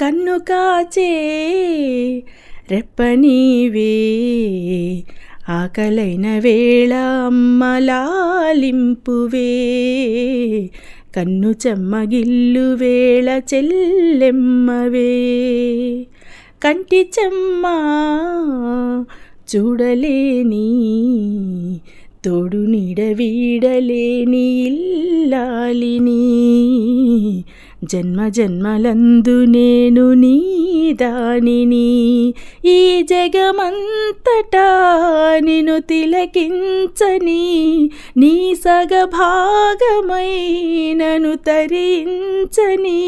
కన్ను కాచే రెప్పనీవే. ఆకలైన వేళ అమ్మలాలింపువే. కన్ను చెమ్మగిల్లు వేళ చెల్లెమ్మవే. కంటి చెమ్మ చూడలేని తోడు నీడ వీడలేని ఇల్లాలిని. జన్మ జన్మలందు నేను నీ దానిని ఈ జగమంతటా నిను తిలకించని నీ సగభాగమై నన్ను తరించని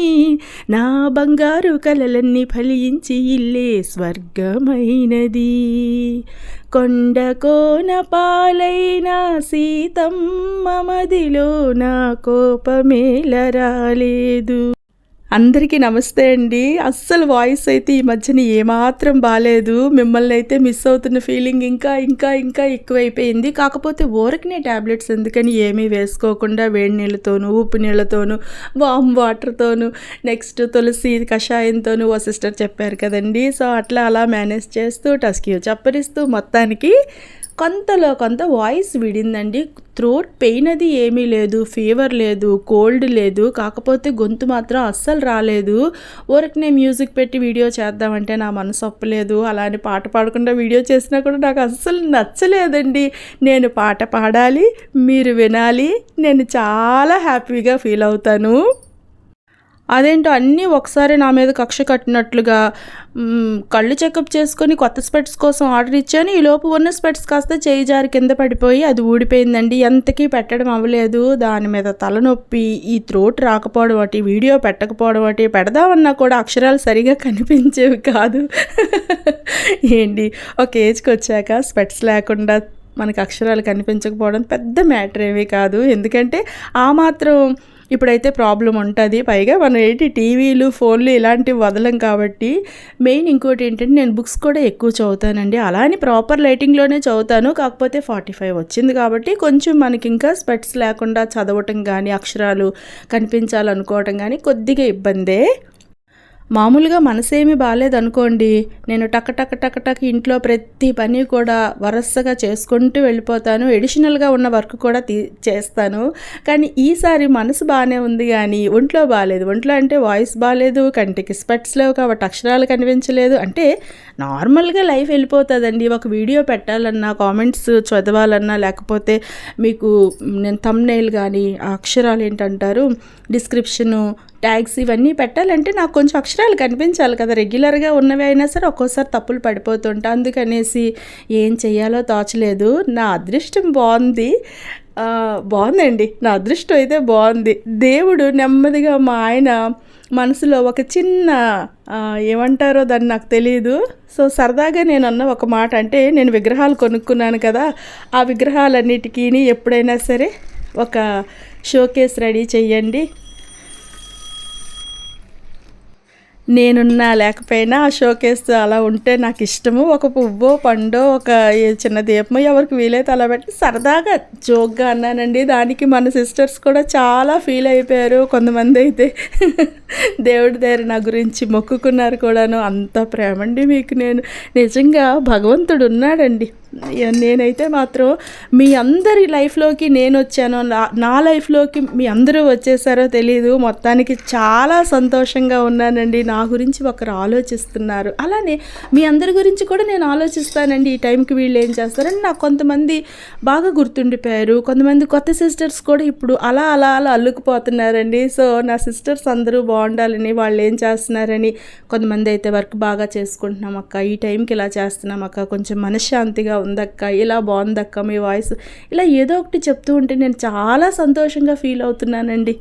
నా బంగారు కలలన్నీ ఫలించి ఇల్లే స్వర్గమైనది. కొండ కోన పాలైన సీతమ్మ మదిలో నా కోపమేల రాలేదు అందరికీ నమస్తే అండి. అస్సలు వాయిస్ అయితే ఈ మధ్యన ఏమాత్రం బాగాలేదు మిమ్మల్ని అయితే మిస్ అవుతున్న ఫీలింగ్ ఇంకా ఇంకా ఇంకా ఎక్కువైపోయింది. కాకపోతే ఊరకనే ట్యాబ్లెట్స్ ఎందుకని ఏమీ వేసుకోకుండా వేడి నీళ్ళతోనూ ఉప్పు నీళ్ళతోనూ వామ్ వాటర్తోనూ నెక్స్ట్ తులసి కషాయంతోనూ ఓ సిస్టర్ చెప్పారు కదండి. సో అట్లా అలా మేనేజ్ చేస్తూ టస్క్యూ చప్పరిస్తూ మొత్తానికి కొంతలో కొంత వాయిస్ విడిందండి. థ్రోట్ పెయిన్ అది ఏమీ లేదు ఫీవర్ లేదు కోల్డ్ లేదు కాకపోతే గొంతు మాత్రం అస్సలు రాలేదు. ఊరికి నేను మ్యూజిక్ పెట్టి వీడియో చేద్దామంటే నా మనసు ఒప్పలేదు. అలానే పాట పాడకుండా వీడియో చేసినా కూడా నాకు అస్సలు నచ్చలేదండి. నేను పాట పాడాలి మీరు వినాలి నేను చాలా హ్యాపీగా ఫీల్ అవుతాను. అదేంటో అన్నీ ఒకసారి నా మీద కక్ష కట్టినట్లుగా కళ్ళు చెకప్ చేసుకొని కొత్త స్పెట్స్ కోసం ఆర్డర్ ఇచ్చాను. ఈ లోపు ఉన్న స్పెట్స్ కాస్త చేయి జారి కింద పడిపోయి అది ఊడిపోయిందండి. ఎంతకీ పెట్టడం అవ్వలేదు. దాని మీద తలనొప్పి ఈ త్రోట్ రాకపోవడం ఒకటి వీడియో పెట్టకపోవడం ఒకటి పెడదామన్నా కూడా అక్షరాలు సరిగా కనిపించేవి కాదు. ఏంటి? ఒక ఏజ్కి వచ్చాక స్పెట్స్ లేకుండా మనకు అక్షరాలు కనిపించకపోవడం పెద్ద మ్యాటర్ ఏమీ కాదు. ఎందుకంటే ఆ మాత్రం ఇప్పుడైతే ప్రాబ్లం ఉంటుంది. పైగా మనం ఏంటి టీవీలు ఫోన్లు ఇలాంటివి వదలం కాబట్టి మెయిన్ ఇంకోటి ఏంటంటే నేను బుక్స్ కూడా ఎక్కువ చదువుతానండి. అలా అని ప్రాపర్ లైటింగ్లోనే చదువుతాను. కాకపోతే ఫార్టీ ఫైవ్ వచ్చింది కాబట్టి కొంచెం మనకి ఇంకా స్పెట్స్ లేకుండా చదవటం కానీ అక్షరాలు కనిపించాలనుకోవటం కానీ కొద్దిగా ఇబ్బందే. మామూలుగా మనసేమి బాగాలేదనుకోండి నేను టక్ టక్ టక్ టక్ ఇంట్లో ప్రతి పని కూడా వరుసగా చేసుకుంటూ వెళ్ళిపోతాను. ఎడిషనల్గా ఉన్న వర్క్ కూడా తీ చేస్తాను. కానీ ఈసారి మనసు బాగానే ఉంది కానీ ఒంట్లో బాగాలేదు ఒంట్లో అంటే వాయిస్ బాగాలేదు కంటికి స్పెట్స్ లేవు కాబట్టి అక్షరాలు కనిపించలేదు. అంటే నార్మల్గా లైఫ్ వెళ్ళిపోతుందండి. ఒక వీడియో పెట్టాలన్నా కామెంట్స్ చదవాలన్నా లేకపోతే మీకు నేను తమ్నైల్ కానీ అక్షరాలు ఏంటంటారు? డిస్క్రిప్షను ట్యాగ్స్ ఇవన్నీ పెట్టాలంటే నాకు కొంచెం అక్షరాలు కనిపించాలి కదా. రెగ్యులర్గా ఉన్నవి అయినా సరే ఒక్కోసారి తప్పులు పడిపోతుంటా. అందుకనేసి ఏం చెయ్యాలో తోచలేదు. నా అదృష్టం బాగుంది బాగుందండి నా అదృష్టం అయితే బాగుంది దేవుడు నెమ్మదిగా మా ఆయన మనసులో ఒక చిన్న ఏమంటారో దాన్ని నాకు తెలియదు సో సరదాగా నేను అన్న ఒక మాట అంటే నేను విగ్రహాలు కొనుక్కున్నాను కదా. ఆ విగ్రహాలన్నిటికీ ఎప్పుడైనా సరే ఒక షోకేస్ రెడీ చేయండి నేనున్నా లేకపోయినా ఆ షోకేస్ అలా ఉంటే నాకు ఇష్టము. ఒక పువ్వో పండో ఒక చిన్న దీపమో ఎవరికి వీలైతే అలా పెట్టి సరదాగా జోక్గా అన్నానండి. దానికి మన సిస్టర్స్ కూడా చాలా ఫీల్ అయిపోయారు. కొంతమంది అయితే దేవుడి దగ్గర నా గురించి మొక్కుకున్నారు కూడాను. అంత ప్రేమండి మీకు నేను. నిజంగా భగవంతుడు ఉన్నాడండి. నేనైతే మాత్రం మీ అందరి లైఫ్లోకి నేను వచ్చాను. నా- నా లైఫ్లోకి మీ అందరూ వచ్చేసారో తెలియదు మొత్తానికి చాలా సంతోషంగా ఉన్నానండి. నా గురించి ఒకరు ఆలోచిస్తున్నారు. అలానే మీ అందరి గురించి కూడా నేను ఆలోచిస్తానండి. ఈ టైంకి వీళ్ళు ఏం చేస్తారని నాకు కొంతమంది బాగా గుర్తుండిపోయారు. కొంతమంది కొత్త సిస్టర్స్ కూడా ఇప్పుడు అలా అలా అలా అల్లుకుపోతున్నారండి. సో నా సిస్టర్స్ అందరూ బాగుండాలని వాళ్ళు ఏం చేస్తున్నారని కొంతమంది అయితే వర్క్ బాగా చేసుకుంటున్నాం అక్క. ఈ టైంకి ఇలా చేస్తున్నాం అక్క. కొంచెం మనశ్శాంతిగా ఉందక్క. ఇలా బాగుందక్క మీ వాయిస్. ఇలా ఏదో ఒకటి చెప్తూ ఉంటే నేను చాలా సంతోషంగా ఫీల్ అవుతున్నానండి.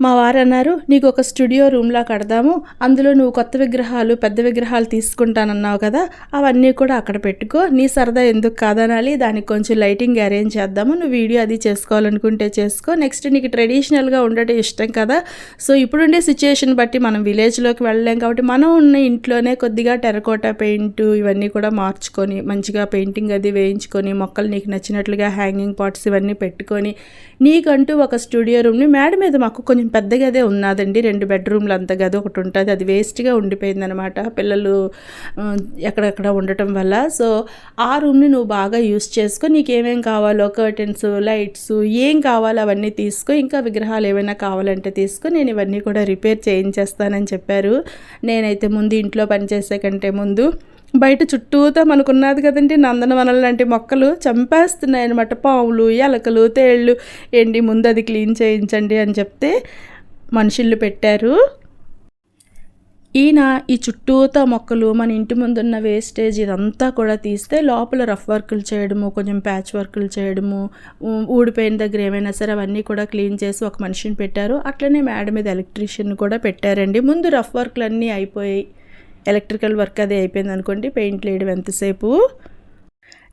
మా వారు అన్నారు నీకు ఒక స్టూడియో రూమ్లా కడదాము అందులో నువ్వు కొత్త విగ్రహాలు పెద్ద విగ్రహాలు తీసుకుంటానన్నావు కదా అవన్నీ కూడా అక్కడ పెట్టుకో నీ సరదా ఎందుకు కాదనాలి దానికి కొంచెం లైటింగ్ అరేంజ్ చేద్దాము నువ్వు వీడియో అది చేసుకోవాలనుకుంటే చేసుకో నెక్స్ట్ నీకు ట్రెడిషనల్గా ఉండటం ఇష్టం కదా సో ఇప్పుడుండే సిచ్యుయేషన్ బట్టి మనం విలేజ్లోకి వెళ్ళలేం కాబట్టి మనం ఉన్న ఇంట్లోనే కొద్దిగా టెరకోటా పెయింట్ ఇవన్నీ కూడా మార్చుకొని మంచిగా పెయింటింగ్ అది వేయించుకొని మొక్కలు నీకు నచ్చినట్లుగా హ్యాంగింగ్ పాట్స్ ఇవన్నీ పెట్టుకొని నీకంటూ ఒక స్టూడియో రూమ్ని మేడ మీద మాకు కొంచెం పెద్ద గదే ఉన్నదండి. రెండు బెడ్రూమ్లు అంత గది ఒకటి ఉంటుంది. అది వేస్ట్గా ఉండిపోయిందనమాట పిల్లలు ఎక్కడెక్కడ ఉండటం వల్ల. సో ఆ రూమ్ని నువ్వు బాగా యూస్ చేసుకో. నీకు కావాలో కర్టెన్స్ లైట్స్ ఏం కావాలో అవన్నీ తీసుకో. ఇంకా విగ్రహాలు ఏమైనా కావాలంటే తీసుకో. నేను ఇవన్నీ కూడా రిపేర్ చేయించేస్తానని చెప్పారు. నేనైతే ముందు ఇంట్లో పనిచేసే కంటే ముందు బయట చుట్టూతో మనకున్నది కదండి నందనవనం లాంటి మొక్కలు చంపేస్తున్నాయి అనమాట పాములు ఎలకలు తేళ్ళు ఏంటి ముందు అది క్లీన్ చేయించండి అని చెప్తే మనుషులు పెట్టారు. ఈయన ఈ చుట్టూతా మొక్కలు మన ఇంటి ముందున్న వేస్టేజ్ ఇదంతా కూడా తీస్తే లోపల రఫ్ వర్కులు చేయడము కొంచెం ప్యాచ్ వర్కులు చేయడము ఊడిపోయిన దగ్గర ఏమైనా సరే అవన్నీ కూడా క్లీన్ చేసి ఒక మనిషిని పెట్టారు. అట్లనే మేడ మీద ఎలక్ట్రీషియన్ కూడా పెట్టారండి. ముందు రఫ్ వర్కులు అన్నీ అయిపోయాయి. ఎలక్ట్రికల్ వర్క్ అది అయిపోయింది అనుకోండి పెయింట్లు వేయడం ఎంతసేపు?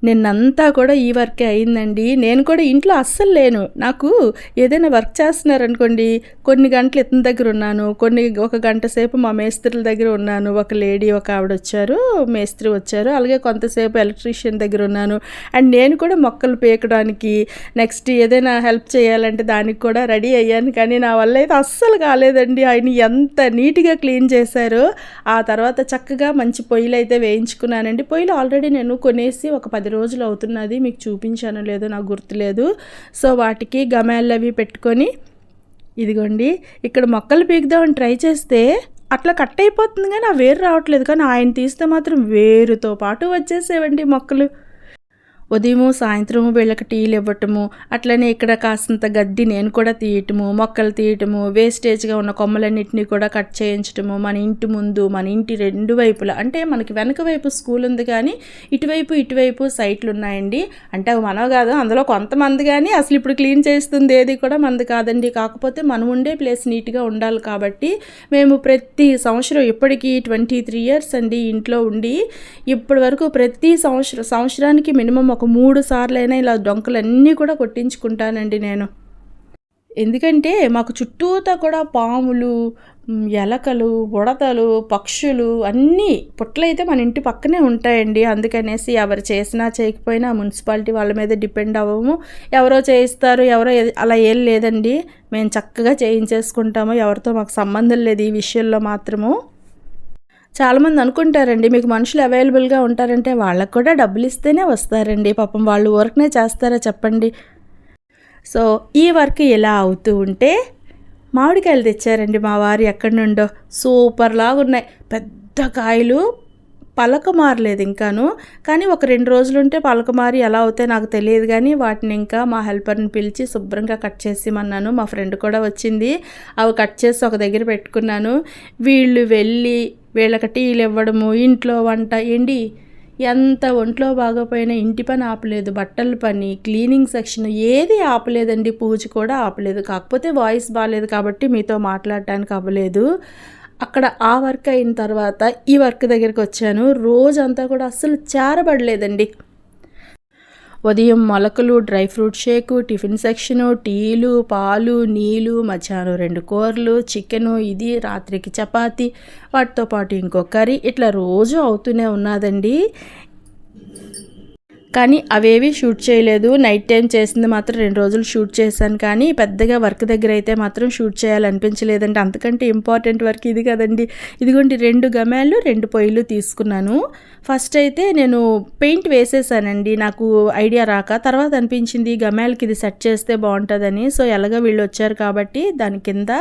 నిన్నంతా కూడా ఈ వర్కే అయిందండి. నేను కూడా ఇంట్లో అస్సలు లేను. నాకు ఏదైనా వర్క్ చేస్తున్నారనుకోండి కొన్ని గంటలు ఇతని దగ్గర ఉన్నాను కొన్ని ఒక గంట సేపు మా మేస్త్రుల దగ్గర ఉన్నాను. ఒక లేడీ ఒక ఆవిడ వచ్చారు మేస్త్రి వచ్చారు అలాగే కొంతసేపు ఎలక్ట్రీషియన్ దగ్గర ఉన్నాను. అండ్ నేను కూడా మొక్కలు పీకడానికి నెక్స్ట్ ఏదైనా హెల్ప్ చేయాలంటే దానికి కూడా రెడీ అయ్యాను. కానీ నా వల్ల అయితే అస్సలు కాలేదండి. ఆయన ఎంత నీట్గా క్లీన్ చేశారు ఆ తర్వాత చక్కగా మంచి పొయ్యిలు అయితే వేయించుకున్నానండి. పొయ్యిలు ఆల్రెడీ నేను కొనేసి ఒక పది పది రోజులు అవుతున్నది మీకు చూపించాను లేదో నాకు గుర్తులేదు. సో వాటికి గమ్యాలవి అవి పెట్టుకొని ఇదిగోండి ఇక్కడ మొక్కలు పీకుదామని ట్రై చేస్తే అట్లా కట్ అయిపోతుంది కానీ ఆ వేరు రావట్లేదు. కానీ ఆయన తీస్తే మాత్రం వేరుతో పాటు వచ్చేసేవండి మొక్కలు. ఉదయము సాయంత్రము వీళ్ళకి టీలు ఇవ్వటము అట్లనే ఇక్కడ కాసింత గడ్డి నేను కూడా తీయటము మొక్కలు తీయటము వేస్టేజ్గా ఉన్న కొమ్మలన్నింటినీ కూడా కట్ చేయించటము మన ఇంటి ముందు మన ఇంటి రెండు వైపులా అంటే మనకి వెనక వైపు స్కూల్ ఉంది కానీ ఇటువైపు ఇటువైపు సైట్లు ఉన్నాయండి. అంటే అవి మనవి కాదు అందులో కొంతమంది కానీ అసలు ఇప్పుడు క్లీన్ చేస్తుంది ఏది కూడా మనది కాదండి. కాకపోతే మనం ఉండే ప్లేస్ నీట్గా ఉండాలి కాబట్టి మేము ప్రతి సంవత్సరం ఇప్పటికీ ట్వంటీ త్రీ ఇయర్స్ అండి ఇంట్లో ఉండి ఇప్పటి వరకు ప్రతి సంవత్సరం సంవత్సరానికి మినిమం ఒక మూడు సార్లైనా ఇలా డొంకలన్నీ కూడా కొట్టించుకుంటానండి నేను. ఎందుకంటే మాకు చుట్టూతా కూడా పాములు ఎలకలు ఉడతలు పక్షులు అన్నీ పుట్లయితే మన ఇంటి పక్కనే ఉంటాయండి. అందుకనేసి ఎవరు చేసినా చేయకపోయినా మున్సిపాలిటీ వాళ్ళ మీద డిపెండ్ అవ్వము. ఎవరో చేయిస్తారు ఎవరో అలా ఏం లేదండి. మేము చక్కగా చేయించేసుకుంటాము. ఎవరితో మాకు సంబంధం లేదు ఈ విషయంలో మాత్రము. చాలామంది అనుకుంటారండి మీకు మనుషులు అవైలబుల్గా ఉంటారంటే వాళ్ళకు కూడా డబ్బులు ఇస్తేనే వస్తారండి. పాపం వాళ్ళు వర్క్నే చేస్తారా చెప్పండి. సో ఈ వర్క్ ఇలా అవుతూ ఉంటే మామిడికాయలు తెచ్చారండి మా వారు ఎక్కడి నుండో. సూపర్ లాగా ఉన్నాయి పెద్ద కాయలు పలక మారలేదు ఇంకాను కానీ ఒక రెండు రోజులు ఉంటే పలక మారి ఎలా అవుతాయి నాకు తెలియదు కానీ వాటిని ఇంకా మా హెల్పర్ని పిలిచి శుభ్రంగా కట్ చేసిమన్నాను. మా ఫ్రెండ్ కూడా వచ్చింది. అవి కట్ చేసి ఒక దగ్గర పెట్టుకున్నాను. వీళ్ళు వెళ్ళి వీళ్ళకి టీలు ఇవ్వడము ఇంట్లో వంట ఏంటి? ఎంత ఒంట్లో బాగోపోయినా ఇంటి పని ఆపలేదు. బట్టల పని క్లీనింగ్ సెక్షన్ ఏది ఆపలేదండి. పూజ కూడా ఆపలేదు. కాకపోతే వాయిస్ బాగాలేదు కాబట్టి మీతో మాట్లాడటానికి అవ్వలేదు. అక్కడ ఆ వర్క్ అయిన తర్వాత ఈ వర్క్ దగ్గరికి వచ్చాను. రోజంతా కూడా అస్సలు చేరబడలేదండి. ఉదయం మొలకలు dry fruit shake tiffin section టీలు పాలు నీళ్ళు మధ్యాహ్నం రెండు కూరలు చికెను ఇది రాత్రికి చపాతి వాటితో పాటు ఇంకో కర్రీ. ఇట్లా రోజు అవుతూనే ఉన్నదండి. కానీ అవేవి షూట్ చేయలేదు. నైట్ టైం చేసింది మాత్రం రెండు రోజులు షూట్ చేశాను కానీ పెద్దగా వర్క్ దగ్గర అయితే మాత్రం షూట్ చేయాలనిపించలేదండి. అంతకంటే ఇంపార్టెంట్ వర్క్ ఇది కదండి. ఇదిగోండి రెండు గమ్యాలు రెండు పొయ్యిలు తీసుకున్నాను. ఫస్ట్ అయితే నేను పెయింట్ వేసేసానండి. నాకు ఐడియా రాక తర్వాత అనిపించింది గమ్యాలకి ఇది సెట్ చేస్తే బాగుంటుందని. సో ఎలాగో వీళ్ళు వచ్చారు కాబట్టి దాని కింద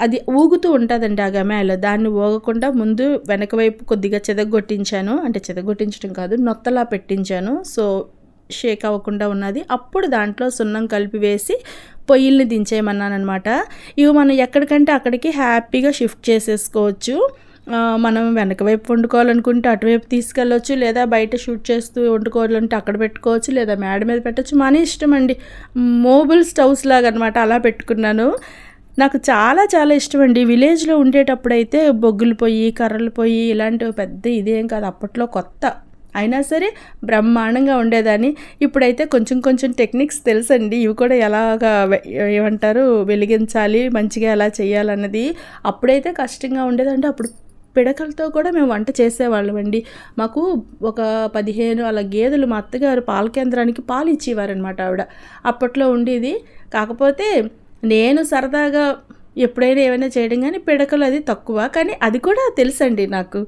అది ఊగుతూ ఉంటుందండి ఆ గమాలు దాన్ని ఊగకుండా ముందు వెనక వైపు కొద్దిగా చెదగొట్టించాను. అంటే చెదగొట్టించడం కాదు నొత్తలా పెట్టించాను. సో షేక్ అవ్వకుండా ఉన్నది. అప్పుడు దాంట్లో సున్నం కలిపి వేసి పొయ్యిల్ని దించేయమన్నాను అనమాట ఇవి మనం ఎక్కడికంటే అక్కడికి హ్యాపీగా షిఫ్ట్ చేసేసుకోవచ్చు. మనం వెనక వైపు వండుకోవాలనుకుంటే అటువైపు తీసుకెళ్ళొచ్చు లేదా బయట షూట్ చేస్తూ వండుకోవాలంటే అక్కడ పెట్టుకోవచ్చు లేదా మేడ మీద పెట్టచ్చు. మన ఇష్టం అండి. మోబుల్ స్టవ్స్ లాగా అనమాట అలా పెట్టుకున్నాను. నాకు చాలా చాలా ఇష్టం అండి విలేజ్లో ఉండేటప్పుడైతే బొగ్గులు పొయ్యి కర్రలు పొయ్యి ఇలాంటివి పెద్ద ఇదేం కాదు. అప్పట్లో కొత్త. అయినా సరే బ్రహ్మాండంగా ఉండేదాన్ని. ఇప్పుడైతే కొంచెం కొంచెం టెక్నిక్స్ తెలుసండి. ఇవి కూడా ఎలాగా ఏమంటారు? వెలిగించాలి మంచిగా ఎలా చేయాలన్నది అప్పుడైతే కష్టంగా ఉండేదంటే అప్పుడు పిడకలతో కూడా మేము వంట చేసేవాళ్ళం అండి మాకు ఒక పదిహేను అలా గేదెలు మా అత్తగారు పాల కేంద్రానికి పాలు ఇచ్చేవారనమాట ఆవిడ. అప్పట్లో ఉండేది. కాకపోతే నేను సరదాగా ఎప్పుడైనా ఏమైనా చేయడం కానీ పిడకలు అది తక్కువ కానీ అది కూడా తెలుసండి నాకు.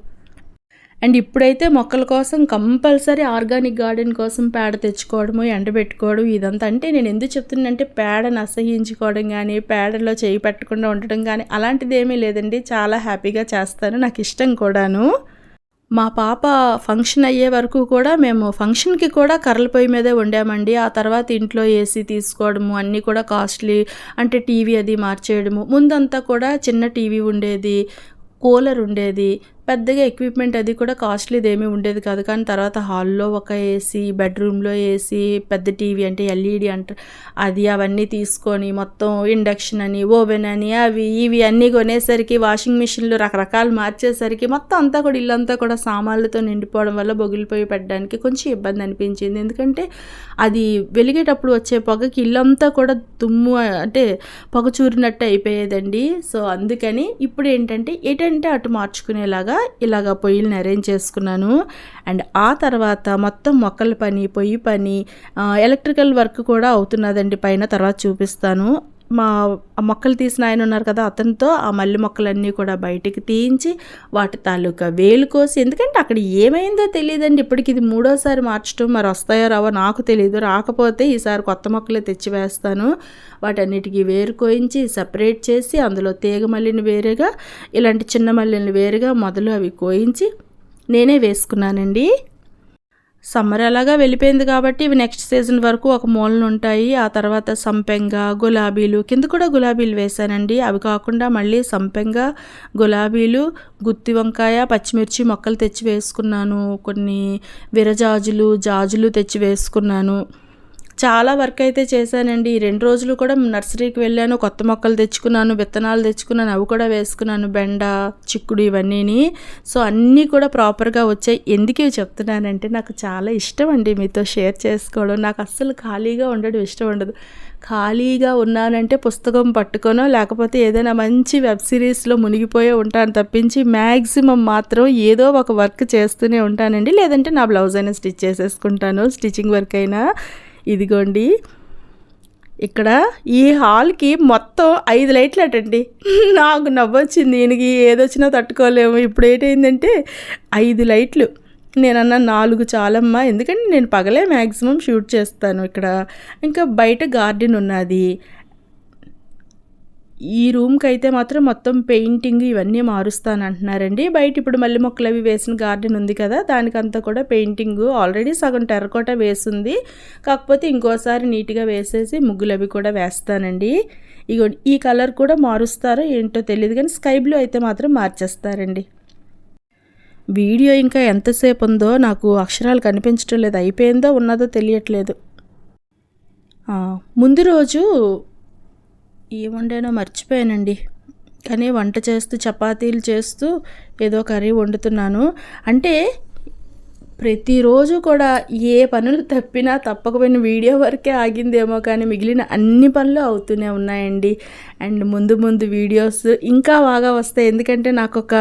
అండ్ ఇప్పుడైతే మొక్కల కోసం కంపల్సరీ ఆర్గానిక్ గార్డెన్ కోసం పేడ తెచ్చుకోవడము ఎండబెట్టుకోవడం ఇదంతా అంటే నేను ఎందుకు చెప్తున్నానంటే పేడను అసహించుకోవడం కానీ పేడలో చేయి పెట్టకుండా ఉండడం కానీ అలాంటిది ఏమీ లేదండి. చాలా హ్యాపీగా చేస్తాను. నాకు ఇష్టం కూడాను. మా పాప ఫంక్షన్ అయ్యే వరకు కూడా మేము ఫంక్షన్కి కూడా కర్రల పొయ్యి మీదే వండామండి. ఆ తర్వాత ఇంట్లో ఏసీ తీసుకోవడము అన్నీ కూడా కాస్ట్లీ అంటే టీవీ అది మార్చేయడము. ముందంతా కూడా చిన్న టీవీ ఉండేది కూలర్ ఉండేది పెద్దగా ఎక్విప్మెంట్ అది కూడా కాస్ట్లీది ఏమీ ఉండేది కాదు. కానీ తర్వాత హాల్లో ఒక ఏసీ బెడ్రూమ్లో ఏసీ పెద్ద టీవీ అంటే ఎల్ఈడి అంట అది అవన్నీ తీసుకొని మొత్తం ఇండక్షన్ అని ఓవెన్ అని అవి ఇవి అన్నీ కొనేసరికి వాషింగ్ మిషన్లు రకరకాలు మార్చేసరికి మొత్తం అంతా కూడా ఇల్లంతా కూడా సామాన్లతో నిండిపోవడం వల్ల బొగిలిపోయి పెట్టడానికి కొంచెం ఇబ్బంది అనిపించింది. ఎందుకంటే అది వెలిగేటప్పుడు వచ్చే పొగకి ఇల్లంతా కూడా దుమ్ము అంటే పొగ చూరినట్టు అయిపోయేదండి. సో అందుకని ఇప్పుడు ఏంటంటే ఏంటంటే అటు మార్చుకునేలాగా ఇలాగ పొయ్యిల్ని అరేంజ్ చేసుకున్నాను. అండ్ ఆ తర్వాత మొత్తం మొక్కల పని పొయ్యి పని ఎలక్ట్రికల్ వర్క్ కూడా అవుతున్నదండి పైన తర్వాత చూపిస్తాను. మా మొక్కలు తీసిన ఆయన ఉన్నారు కదా అతనితో ఆ మల్లె మొక్కలన్నీ కూడా బయటికి తీయించి వాటి తాలూకా వేలు కోసి ఎందుకంటే అక్కడ ఏమైందో తెలియదండి. ఇప్పటికి ఇది మూడోసారి మార్చడం మరి వస్తాయో రావో నాకు తెలియదు రాకపోతే ఈసారి కొత్త మొక్కలే తెచ్చి వేస్తాను. వాటన్నిటికీ వేరు కోయించి సపరేట్ చేసి అందులో తీగ మల్లిని వేరేగా ఇలాంటి చిన్న మల్లెని వేరుగా మొదలు అవి కోయించి నేనే వేసుకున్నానండి. సమ్మర్ ఎలాగా వెళ్ళిపోయింది కాబట్టి ఇవి నెక్స్ట్ సీజన్ వరకు ఒక మూలన ఉంటాయి. ఆ తర్వాత సంపెంగ గులాబీలు కింద కూడా గులాబీలు వేశానండి. అవి కాకుండా మళ్ళీ సంపెంగ గులాబీలు గుత్తి వంకాయ పచ్చిమిర్చి మొక్కలు తెచ్చి వేసుకున్నాను. కొన్ని విరజాజులు జాజులు తెచ్చి వేసుకున్నాను. చాలా వర్క్ అయితే చేశానండి. ఈ రెండు రోజులు కూడా నర్సరీకి వెళ్ళాను. కొత్త మొక్కలు తెచ్చుకున్నాను విత్తనాలు తెచ్చుకున్నాను అవి కూడా వేసుకున్నాను. బెండ చిక్కుడు ఇవన్నీని. సో అన్నీ కూడా ప్రాపర్గా వచ్చాయి. ఎందుకు ఇవి చెప్తున్నానంటే నాకు చాలా ఇష్టం అండి మీతో షేర్ చేసుకోవడం. నాకు అస్సలు ఖాళీగా ఉండడం ఇష్టం ఉండదు. ఖాళీగా ఉన్నానంటే పుస్తకం పట్టుకోనో లేకపోతే ఏదైనా మంచి వెబ్ సిరీస్లో మునిగిపోయే ఉంటాను తప్పించి మ్యాక్సిమం మాత్రం ఏదో ఒక వర్క్ చేస్తూనే ఉంటానండి. లేదంటే నా బ్లౌజ్ అయినా స్టిచ్ చేసేసుకుంటాను. స్టిచ్చింగ్ వర్క్ అయినా ఇదిగోండి. ఇక్కడ ఈ హాల్కి మొత్తం ఐదు లైట్లు అటండి. నాకు నవ్వొచ్చింది. దీనికి ఏదొచ్చినా తట్టుకోలేము. ఇప్పుడు ఏంటైందంటే ఐదు లైట్లు. నేనన్నా నాలుగు చాలమ్మా. ఎందుకంటే నేను పగలే మ్యాక్సిమం షూట్ చేస్తాను ఇక్కడ. ఇంకా బయట గార్డెన్ ఉన్నది. ఈ రూమ్కి అయితే మాత్రం మొత్తం పెయింటింగ్ ఇవన్నీ మారుస్తాను అంటున్నారండి బయట ఇప్పుడు మళ్ళీ మొక్కలు అవి వేసిన గార్డెన్ ఉంది కదా దానికంతా కూడా పెయింటింగ్ ఆల్రెడీ సగం టెర్రకోట వేసింది. కాకపోతే ఇంకోసారి నీట్గా వేసేసి ముగ్గులు అవి కూడా వేస్తానండి. ఇగో ఈ కలర్ కూడా మారుస్తారో ఏంటో తెలియదు కానీ స్కై బ్లూ అయితే మాత్రం మార్చేస్తారండి. వీడియో ఇంకా ఎంతసేపు ఉందో నాకు అక్షరాలు కనిపించడం లేదు అయిపోయిందో ఉన్నదో తెలియట్లేదు. ముందు రోజు ఏముండేనో మర్చిపోయానండి. కానీ వంట చేస్తూ చపాతీలు చేస్తూ ఏదో కర్రీ వండుతున్నాను. అంటే ప్రతిరోజు కూడా ఏ పనులు తప్పినా తప్పకపోయిన వీడియో వరకే ఆగిందేమో కానీ మిగిలిన అన్ని పనులు అవుతూనే ఉన్నాయండి. అండ్ ముందు ముందు వీడియోస్ ఇంకా బాగా వస్తాయి. ఎందుకంటే నాకు ఒక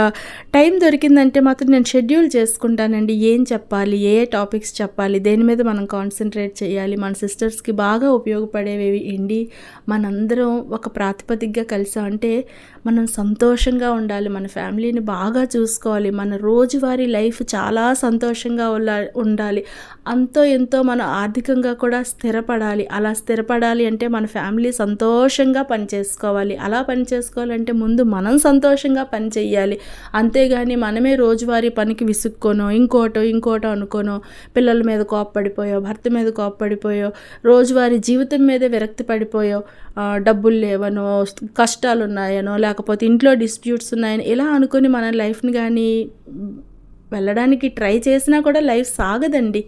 టైం దొరికిందంటే మాత్రం నేను షెడ్యూల్ చేసుకుంటానండి. ఏం చెప్పాలి? ఏ టాపిక్స్ చెప్పాలి? దేని మీద మనం కాన్సన్ట్రేట్ చేయాలి? మన సిస్టర్స్కి బాగా ఉపయోగపడేవి ఏంటి? మనందరం ఒక ప్రాతిపదికగా కలిసామంటే మనం సంతోషంగా ఉండాలి మన ఫ్యామిలీని బాగా చూసుకోవాలి మన రోజువారీ లైఫ్ చాలా సంతోషంగా ఉండాలి. అంతో ఎంతో మనం ఆర్థికంగా కూడా స్థిరపడాలి. అలా స్థిరపడాలి అంటే మన ఫ్యామిలీ సంతోషంగా పనిచేసుకోవాలి. అలా పని చేసుకోవాలంటే ముందు మనం సంతోషంగా పని చేయాలి అంతేగాని మనమే రోజువారీ పనికి విసుక్కోనో ఇంకోటో ఇంకోటో అనుకోనో పిల్లల మీద కోప్పడిపోయో భర్త మీద కోప్పడిపోయో రోజువారీ జీవితం మీదే విరక్తి పడిపోయో డబ్బులు లేవనో కష్టాలు ఉన్నాయనో లేకపోతే ఇంట్లో డిస్ప్యూట్స్ ఉన్నాయని ఇలా అనుకొని మన లైఫ్ని కానీ వెళ్ళడానికి ట్రై చేసినా కూడా లైఫ్ సాగదండి.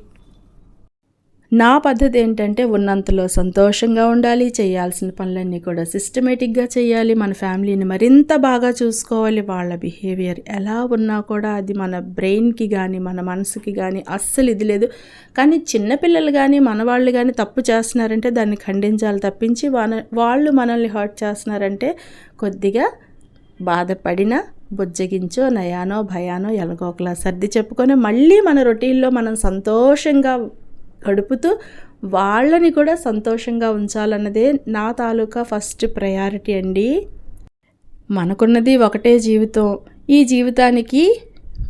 నా పద్ధతి ఏంటంటే ఉన్నంతలో సంతోషంగా ఉండాలి చేయాల్సిన పనులన్నీ కూడా సిస్టమేటిక్గా చేయాలి. మన ఫ్యామిలీని మరింత బాగా చూసుకోవాలి. వాళ్ళ బిహేవియర్ ఎలా ఉన్నా కూడా అది మన బ్రెయిన్కి కానీ మన మనసుకి కానీ అస్సలు ఇది లేదు. కానీ చిన్నపిల్లలు కానీ మన వాళ్ళు కానీ తప్పు చేస్తున్నారంటే దాన్ని ఖండించాలి తప్పించి మన వాళ్ళు మనల్ని హర్ట్ చేస్తున్నారంటే కొద్దిగా బాధపడిన బుజ్జగించో నయానో భయానో ఎలాగోకలా సర్ది చెప్పుకొని మళ్ళీ మన రొటీన్లో మనం సంతోషంగా గడుపుతూ వాళ్ళని కూడా సంతోషంగా ఉంచాలన్నదే నా తాలూకా ఫస్ట్ ప్రయారిటీ అండి. మనకున్నది ఒకటే జీవితం. ఈ జీవితానికి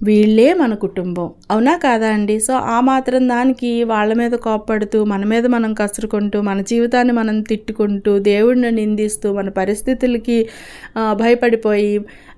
వీళ్ళే మన కుటుంబం. అవునా కాదా అండి? సో ఆ మాత్రం దానికి వాళ్ళ మీద కోప్పడుతూ మన మీద మనం కసురుకుంటూ మన జీవితాన్ని మనం తిట్టుకుంటూ దేవుడిని నిందిస్తూ మన పరిస్థితులకి భయపడిపోయి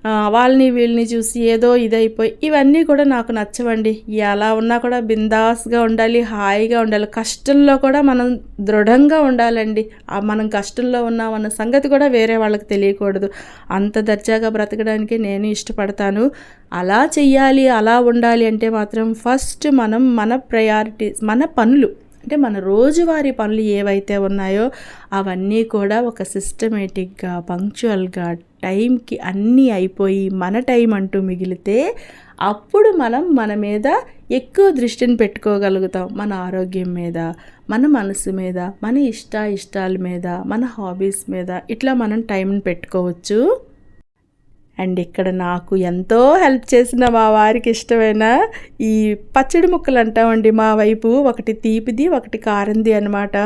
వాళ్ళని వీళ్ళని చూసి ఏదో ఇదైపోయి ఇవన్నీ కూడా నాకు నచ్చవండి. ఎలా ఉన్నా కూడా బిందాస్గా ఉండాలి హాయిగా ఉండాలి. కష్టంలో కూడా మనం దృఢంగా ఉండాలండి. మనం కష్టంలో ఉన్నామన్న సంగతి కూడా వేరే వాళ్ళకి తెలియకూడదు. అంత దర్జాగా బ్రతకడానికి నేను ఇష్టపడతాను. అలా చెయ్యాలి అలా ఉండాలి అంటే మాత్రం ఫస్ట్ మనం మన ప్రయారిటీస్ మన పనులు అంటే మన రోజువారీ పనులు ఏవైతే ఉన్నాయో అవన్నీ కూడా ఒక సిస్టమేటిక్గా పంక్చువల్గా టైంకి అన్నీ అయిపోయి మన టైం అంటూ మిగిలితే అప్పుడు మనం మన మీద ఎక్కువ దృష్టిని పెట్టుకోగలుగుతాం. మన ఆరోగ్యం మీద మన మనసు మీద మన ఇష్ట ఇష్టాల మీద మన హాబీస్ మీద ఇట్లా మనం టైంని పెట్టుకోవచ్చు. అండ్ ఇక్కడ నాకు ఎంతో హెల్ప్ చేసిన మా వారికి ఇష్టమైన ఈ పచ్చడి ముక్కలు అంటామండి మా వైపు. ఒకటి తీపిది ఒకటి కారంది అనమాట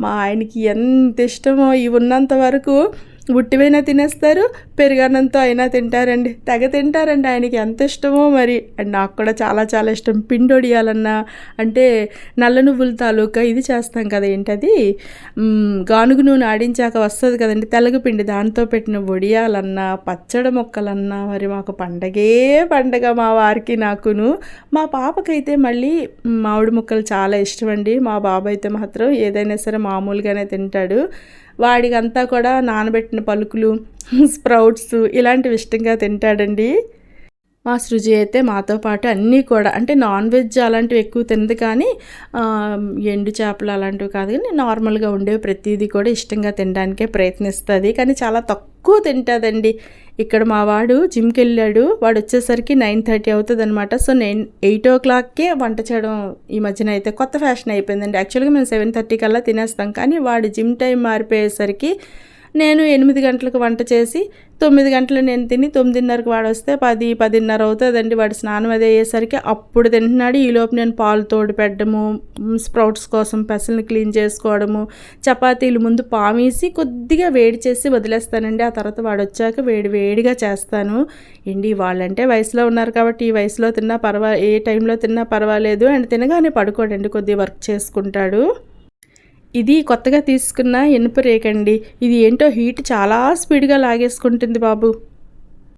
మా ఆయనకి ఎంత ఇష్టమో ఇవి ఉన్నంత వరకు ఉట్టివైనా తినేస్తారు పెరుగన్నంతో అయినా తింటారండి. తెగ తింటారండి. ఆయనకి ఎంత ఇష్టమో మరి. అండ్ నాకు కూడా చాలా చాలా ఇష్టం. పిండి వడియాలన్నా అంటే నల్ల నువ్వుల తాలూకా ఇది చేస్తాం కదా ఏంటది? గానుగు నూనె ఆడించాక వస్తుంది కదండి. తెలగపిండి దాంతో పెట్టిన వడియాలన్నా పచ్చడి మొక్కలన్నా మరి మాకు పండగే పండగ మా వారికి నాకును. మా పాపకైతే మళ్ళీ మామిడి ముక్కలు చాలా ఇష్టం అండి మా బాబు అయితే మాత్రం ఏదైనా సరే మామూలుగానే తింటాడు. వాడికంతా కూడా నానబెట్టిన పలుకులు స్ప్రౌట్స్ ఇలాంటివి ఇష్టంగా తింటాడండి. మా సృజి అయితే మాతో పాటు అన్నీ కూడా అంటే నాన్ వెజ్ అలాంటివి ఎక్కువ తినదు కానీ ఎండు చేపలు అలాంటివి కాదు కానీ నార్మల్గా ఉండేవి ప్రతిదీ కూడా ఇష్టంగా తినడానికే ప్రయత్నిస్తుంది. కానీ చాలా తక్కువ తింటుందండి. ఇక్కడ మా వాడు జిమ్కి వెళ్ళాడు వాడు వచ్చేసరికి నైన్ థర్టీ అవుతుంది అనమాట సో నేను ఎయిట్ ఓ క్లాక్కే వంట చేయడం ఈ మధ్యన అయితే కొత్త ఫ్యాషన్ అయిపోయిందండి. యాక్చువల్గా మేము సెవెన్ థర్టీ కల్లా తినేస్తాం. కానీ వాడు జిమ్ టైం మారిపోయేసరికి నేను ఎనిమిది గంటలకు వంట చేసి తొమ్మిది గంటలు నేను తిని తొమ్మిదిన్నరకు వాడు వస్తే పది పదిన్నర అవుతుందండి వాడు స్నానం అది అయ్యేసరికి. అప్పుడు తింటున్నాడు. ఈలోపు నేను పాలు తోడు పెట్టడము స్ప్రౌట్స్ కోసం పెసల్ని క్లీన్ చేసుకోవడము చపాతీలు ముందు పామేసి కొద్దిగా వేడి చేసి వదిలేస్తానండి. ఆ తర్వాత వాడు వచ్చాక వేడి వేడిగా చేస్తాను. ఏంటి వాళ్ళంటే వయసులో ఉన్నారు కాబట్టి ఈ వయసులో తిన్నా పర్వా ఏ టైంలో తిన్నా పర్వాలేదు. అండ్ తినగానే పడుకోడండి కొద్దిగా వర్క్ చేసుకుంటాడు. ఇది కొత్తగా తీసుకున్న ఇనుప రేకండి. ఇది ఏంటో హీట్ చాలా స్పీడ్గా లాగేసుకుంటుంది బాబు.